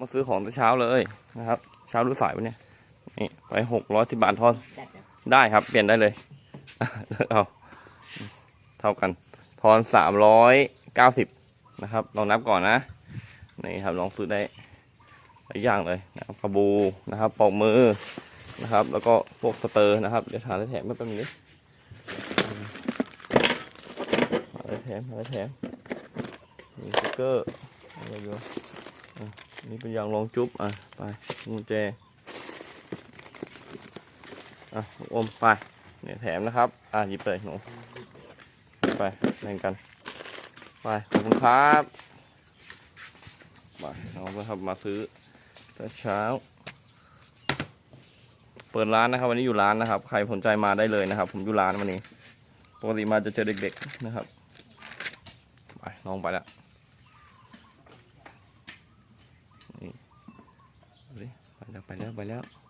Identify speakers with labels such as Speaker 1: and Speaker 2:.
Speaker 1: มาซื้อของแต่เช้าเลยนะครับ เช้าหรือสายวะเนี่ยนี่ไปหกร้อยสิบบาททอน
Speaker 2: จัดจ้ะ
Speaker 1: ได้ครับ เปลี่ยนได้เลยเอาเท่ากันทอนสามร้อยเก้าสิบนะครับลองนับก่อนนะนี่ครับลองซื้อได้หลายอย่างเลยนะครับกระบูนะครับปอกมือนะครับ แล้วก็พวกสเตอร์นะครับเดี๋ยวทานได้แถมไม่เป็นไรอะไรแถมอะไรแถมมีสติ๊กเกอร์อะไรอยู่อะ นี่เป็นยางรองจุ๊บอะไปกุญแจอะอมไปเนี่ยแถมนะครับอะหยิบเลยหนูไปแบ่งกันไปขอบคุณครับไปเราไปครับมาซื้อแต่เช้า เปิดร้านนะครับ วันนี้อยู่ร้านนะครับ ใครสนใจมาได้เลยนะครับ ผมอยู่ร้านวันนี้ปกติมาจะเจอเด็ก ๆนะครับ ไปน้องไปแล้ว นี่ดูดิ